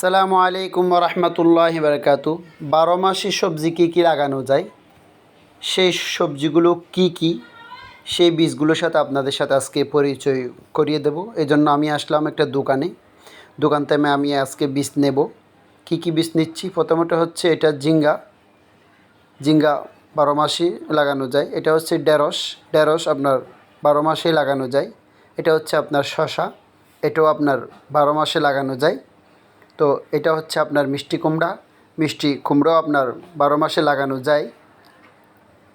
সালামু আলাইকুম রহমতুল্লাহ বারকাতু। বারো মাসে সবজি কী কী লাগানো যায়? সেই সবজিগুলো কি কি? সেই বীজগুলোর সাথে আপনাদের সাথে আজকে পরিচয় করিয়ে দেব। এই জন্য আমি আসলাম একটা দোকানে। দোকান থেকে আমি আজকে বীজ নেব। কি কি বীজ নিচ্ছি? প্রথমত হচ্ছে এটা জিঙ্গা জিঙ্গা বারো মাসে লাগানো যায়। এটা হচ্ছে ঢেঁড়স। ঢেঁড়স আপনার বারো মাসে লাগানো যায়। এটা হচ্ছে আপনার শশা এটাও আপনার বারো মাসে লাগানো যায়। তো এটা হচ্ছে আপনার মিষ্টি কুমড়া। মিষ্টি কুমড়াও আপনার বারো মাসে লাগানো যায়।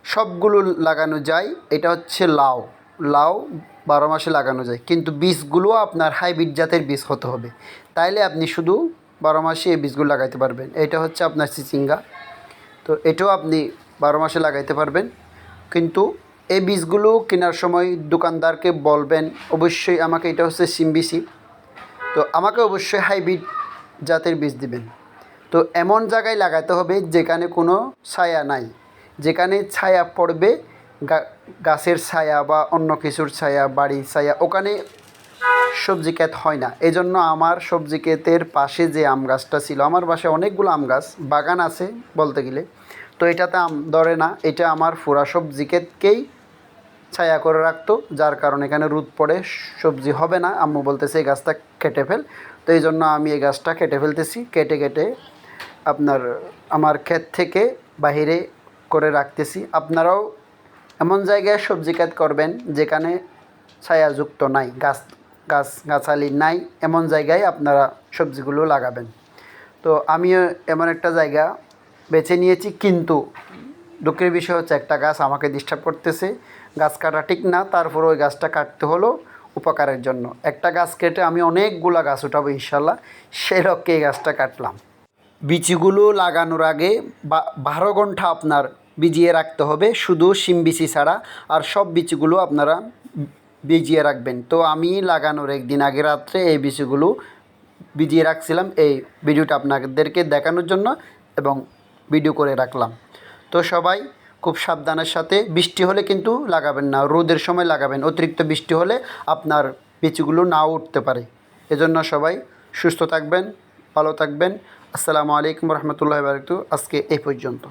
সবগুলো লাগানো যায়। এটা হচ্ছে লাউ। লাউ বারো মাসে লাগানো যায়। কিন্তু বীজগুলো আপনার হাইব্রিড জাতের বীজ হতে হবে। তাইলে আপনি শুধু বারো মাসে এই বীজগুলো লাগাইতে পারবেন। এটা হচ্ছে আপনার চিচিঙ্গা তো এটাও আপনি বারো মাসে লাগাইতে পারবেন। কিন্তু এই বীজগুলো কেনার সময় দোকানদারকে বলবেন, অবশ্যই আমাকে এটা হচ্ছে সিমবিসি। তো আমাকে অবশ্যই হাইব্রিড জাতের বীজ দিবেন। তো এমন জায়গায় লাগাতে হবে যেখানে কোনো ছায়া নাই। যেখানে ছায়া পড়বে গাছের ছায়া বা অন্য কিছুর ছায়া, বাড়ির ছায়া, ওখানে সবজি ক্ষেত হয় না। এই জন্য আমার সবজি ক্ষেতের পাশে যে আম গাছটা ছিল, আমার বাসায় অনেকগুলো আম গাছ, বাগান আছে বলতে গেলে। তো এটাতে আম ধরে না, এটা আমার পুরা সবজি ক্ষেতকেই ছায়া করে রাখতো, যার কারণে এখানে রোদ পড়ে, সবজি হবে না। আম্মু বলতেছে, এই গাছটা কেটে ফেল। তো এই জন্য আমি এই গাছটা কেটে ফেলতেছি। কেটে কেটে আপনার আমার ক্ষেত থেকে বাহিরে করে রাখতেছি। আপনারাও এমন জায়গায় সবজি ক্ষেত করবেন যেখানে ছায়াযুক্ত নাই, গাছ গাছ, গাছালি নাই, এমন জায়গায় আপনারা সবজিগুলো লাগাবেন। তো আমিও এমন একটা জায়গা বেছে নিয়েছি, কিন্তু দুঃখের বিষয় হচ্ছে একটা গাছ আমাকে ডিস্টার্ব করতেছে, গাছ কাটা ঠিক না, তারপর ওই গাছটা কাটতে হলো উপকারের জন্য। একটা গাছ কেটে আমি অনেকগুলা গাছ উঠাবো ইনশাল্লাহ সেই লক্ষ্যে এই গাছটা কাটলাম। বিচিগুলো লাগানোর আগে বারো ঘণ্টা আপনার ভিজিয়ে রাখতে হবে, শুধু শিম বিচি ছাড়া, আর সব বিচিগুলো আপনারা ভিজিয়ে রাখবেন। তো আমি লাগানোর একদিন আগে রাত্রে এই বিচিগুলো ভিজিয়ে রাখছিলাম, এই ভিডিওটা আপনাদেরকে দেখানোর জন্য এবং ভিডিও করে রাখলাম। তো সবাই খুব সাবধানের সাথে বৃষ্টি হলে কিন্তু লাগাবেন না, রোদের সময় লাগাবেন, অতিরিক্ত বৃষ্টি হলে আপনার বিচিগুলো না উঠতে পারে। এজন্য সবাই সুস্থ থাকবেন, ভালো থাকবেন। আসসালামু আলাইকুম রহমতুল্লাহ বারকু আজকে এই পর্যন্ত।